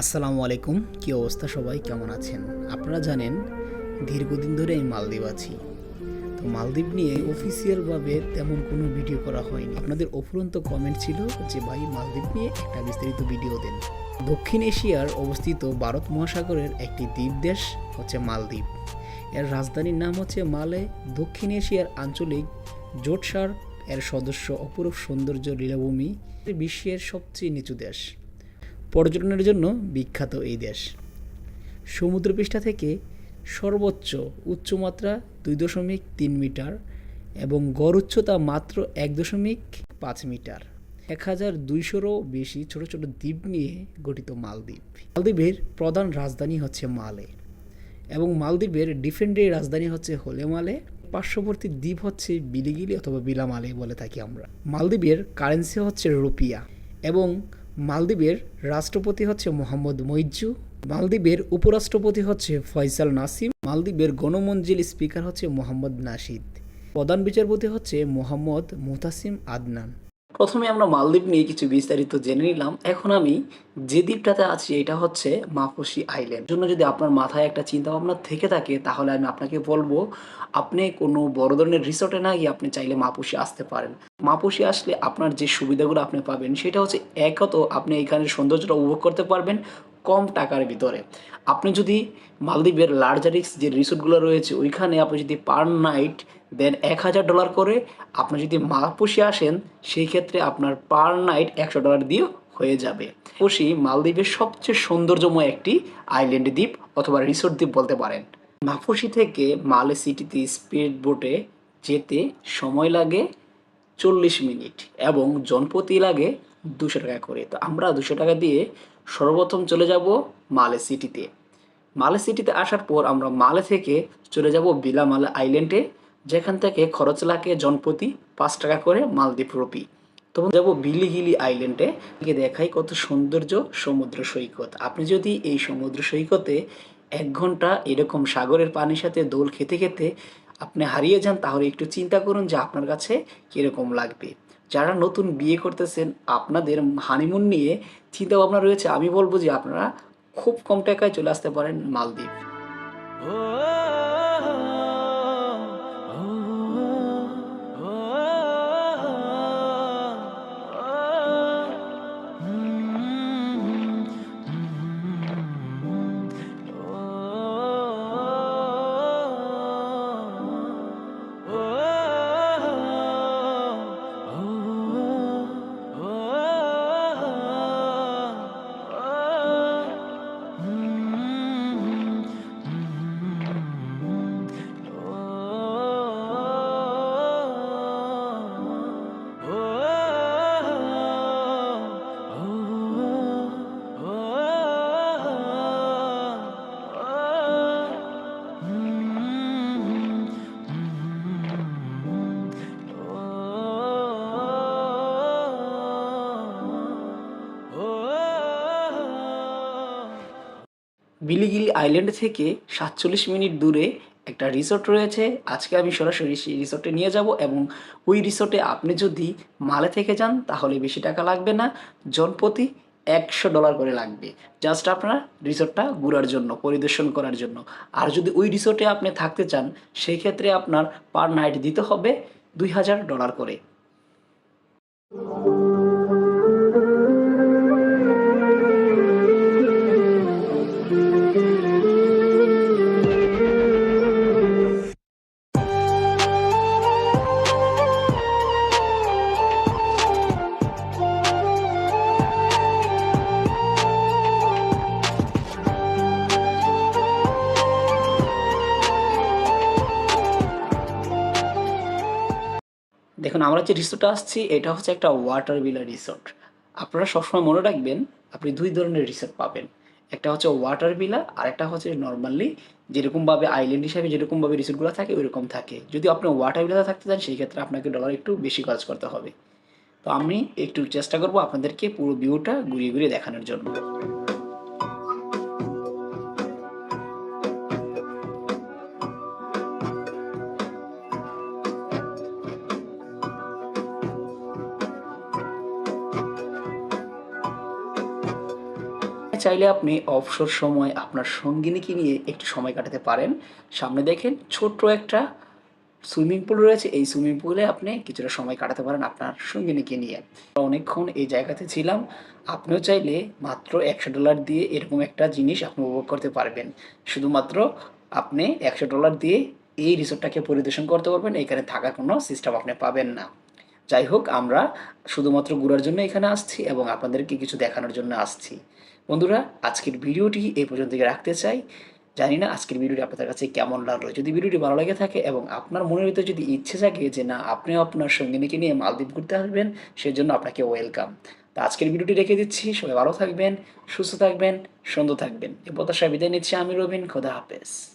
আসসালামু আলাইকুম, কি অবস্থা সবাই? কেমন আছেন? আপনারা জানেন, দীর্ঘদিন ধরে আমি মালদ্বীপ আছি। তো মালদ্বীপ নিয়ে অফিসিয়ালভাবে তেমন কোনো ভিডিও করা হয়নি। আপনাদের অফুরন্ত কমেন্ট ছিল যে, ভাই, মালদ্বীপ নিয়ে একটা বিস্তারিত ভিডিও দেন। দক্ষিণ এশিয়ার অবস্থিত ভারত মহাসাগরের একটি দ্বীপ দেশ হচ্ছে মালদ্বীপ। এর রাজধানীর নাম হচ্ছে মালে। দক্ষিণ এশিয়ার আঞ্চলিক জোটসার এর সদস্য অপরূপ সৌন্দর্য লীলাভূমি বিশ্বের সবচেয়ে নিচু দেশ। পর্যটনের জন্য বিখ্যাত এই দেশ। সমুদ্রপৃষ্ঠা থেকে সর্বোচ্চ উচ্চমাত্রা দুই দশমিক তিন মিটার এবং গড় উচ্চতা মাত্র এক দশমিক পাঁচ মিটার। এক হাজার দুইশোরও বেশি ছোট ছোট দ্বীপ নিয়ে গঠিত মালদ্বীপ। মালদ্বীপের প্রধান রাজধানী হচ্ছে মালে এবং মালদ্বীপের ডিফেন্ডের রাজধানী হচ্ছে হোলেমালে পার্শ্ববর্তী দ্বীপ হচ্ছে বিলিগিলি অথবা বিলামালে বলে থাকি আমরা। মালদ্বীপের কারেন্সি হচ্ছে রুপিয়া এবং মালদ্বীপের রাষ্ট্রপতি হচ্ছে মোহাম্মদ মইজু মালদ্বীপের উপরাষ্ট্রপতি হচ্ছে ফয়সাল নাসিম, মালদ্বীপের গণমঞ্জিল স্পিকার হচ্ছে মোহাম্মদ নাসিদ। প্রধান বিচারপতি হচ্ছে মোহাম্মদ মুতাসিম আদনান। প্রথমে আমরা মালদ্বীপ নিয়ে কিছু বিস্তারিত জেনে নিলাম। এখন আমি যে দ্বীপটাতে আছি, এটা হচ্ছে মাফসি আইল্যান্ড। জন্য যদি আপনার মাথায় একটা চিন্তা ভাবনা থেকে থাকে, তাহলে আমি আপনাকে বলব, আপনি কোনো বড় ধরনের রিসোর্টে না গিয়ে আপনি চাইলে মাপুসি আসতে পারেন। মাপুসি আসলে আপনার যে সুবিধাগুলো আপনি পাবেন, সেটা হচ্ছে একত আপনি এখানের সৌন্দর্যটা উপভোগ করতে পারবেন কম টাকার ভিতরে। আপনি যদি মালদ্বীপের লার্জারিক্স যে রিসোর্টগুলো রয়েছে, ওইখানে আপনি যদি পার নাইট দেন এক হাজার ডলার করে আপনি যদি মাপুসি আসেন, সেই ক্ষেত্রে আপনার পার নাইট একশো ডলার দিয়ে হয়ে যাবে। মাপুসি মালদ্বীপের সবচেয়ে সৌন্দর্যময় একটি আইল্যান্ড দ্বীপ অথবা রিসোর্ট দ্বীপ বলতে পারেন। মাফুসি থেকে মালে সিটিতে স্পিড বোটে যেতে সময় লাগে চল্লিশ মিনিট এবং জনপ্রতি লাগে দুশো টাকা করে। তো আমরা দুশো টাকা দিয়ে সর্বপ্রথম চলে যাব মালে সিটিতে মালে সিটিতে আসার পর আমরা মালে থেকে চলে যাব বিলামালে আইল্যান্ডে যেখান থেকে খরচ লাগে জনপ্রতি পাঁচ টাকা করে মালদ্বীপ রুপি তো যাব বিলিগিলি আইল্যান্ডে গিয়ে দেখাই কত সৌন্দর্য সমুদ্র সৈকত আপনি যদি এই সমুদ্র সৈকতে এক ঘণ্টা এরকম সাগরের পানির সাথে দোল খেতে খেতে আপনি হারিয়ে যান তাহলে একটু চিন্তা করুন যে আপনার কাছে কীরকম লাগবে যারা নতুন বিয়ে করতেছেন আপনাদের হানিমুন নিয়ে চিন্তা ভাবনা রয়েছে আমি বলব যে আপনারা খুব কম টাকায় চলে আসতে পারেন মালদ্বীপ বিলিগিলি আইল্যান্ড থেকে সাতচল্লিশ মিনিট দূরে একটা রিসোর্ট রয়েছে। আজকে আমি সরাসরি সেই রিসোর্টে নিয়ে যাব এবং ওই রিসোর্টে আপনি যদি মালে থেকে যান, তাহলে বেশি টাকা লাগবে না। জনপ্রতি একশো ডলার করে লাগবে। জাস্ট আপনার রিসোর্টটা ঘোরার জন্য, পরিদর্শন করার জন্য। আর যদি ওই রিসোর্টে আপনি থাকতে চান সেই ক্ষেত্রে আপনার পার নাইট দিতে হবে দুই হাজার ডলার করে। দেখুন, আমরা যে রিসোর্টে আসছি, এটা হচ্ছে একটা ওয়াটার ভিলা রিসোর্ট আপনারা সবসময় মনে রাখবেন, আপনি দুই ধরনের রিসোর্ট পাবেন। একটা হচ্ছে ওয়াটার ভিলা আর একটা হচ্ছে নর্মালি যেরকমভাবে আইল্যান্ড হিসাবে যেরকমভাবে রিসোর্টগুলো থাকে, ওইরকম থাকে। যদি আপনি ওয়াটার ভিলাতে থাকতে চান, সেই ক্ষেত্রে আপনাকে ডলার একটু বেশি খরচ করতে হবে। তো আমি একটু চেষ্টা করব আপনাদেরকে পুরো ভিউটা ঘুরিয়ে ঘুরিয়ে দেখানোর জন্য। চাইলে আপনি অবসর সময় আপনার সঙ্গিনীকে নিয়ে একটু সময় কাটাতে পারেন। সামনে দেখেন ছোট্ট একটা সুইমিং পুল রয়েছে। এই সুইমিং পুলে আপনি কিছুটা সময় কাটাতে পারেন আপনার সঙ্গিনীকে নিয়ে। অনেকক্ষণ এই জায়গাতে ছিলাম। আপনিও চাইলে মাত্র একশো ডলার দিয়ে এরকম একটা জিনিস আপনি উপভোগ করতে পারবেন। শুধুমাত্র আপনি একশো ডলার দিয়ে এই রিসোর্টটাকে পরিদর্শন করতে পারবেন। এখানে থাকার কোনো সিস্টেম আপনি পাবেন না। যাই হোক, আমরা শুধুমাত্র ঘোরার জন্য এখানে আসছি এবং আপনাদেরকে কিছু দেখানোর জন্য আসছি। বন্ধুরা, আজকের ভিডিওটি এই পর্যন্ত রাখতে চাই। জানি না আজকের ভিডিওটি আপনাদের কাছে কেমন লাগল। যদি ভিডিওটি ভালো লেগে থাকে এবং আপনার মনের ভিতরে যদি ইচ্ছে থাকে যে না আপনিও আপনার সঙ্গিনীকে নিয়ে মালদ্বীপ ঘুরতে আসবেন, সেজন্য আপনাকে ওয়েলকাম। তো আজকের ভিডিওটি রেখে দিচ্ছি। সবাই ভালো থাকবেন, সুস্থ থাকবেন, সুন্দর থাকবেন। এ প্রত্যাশা বিদায় নিচ্ছি আমি রবিন। খোদা হাফেজ।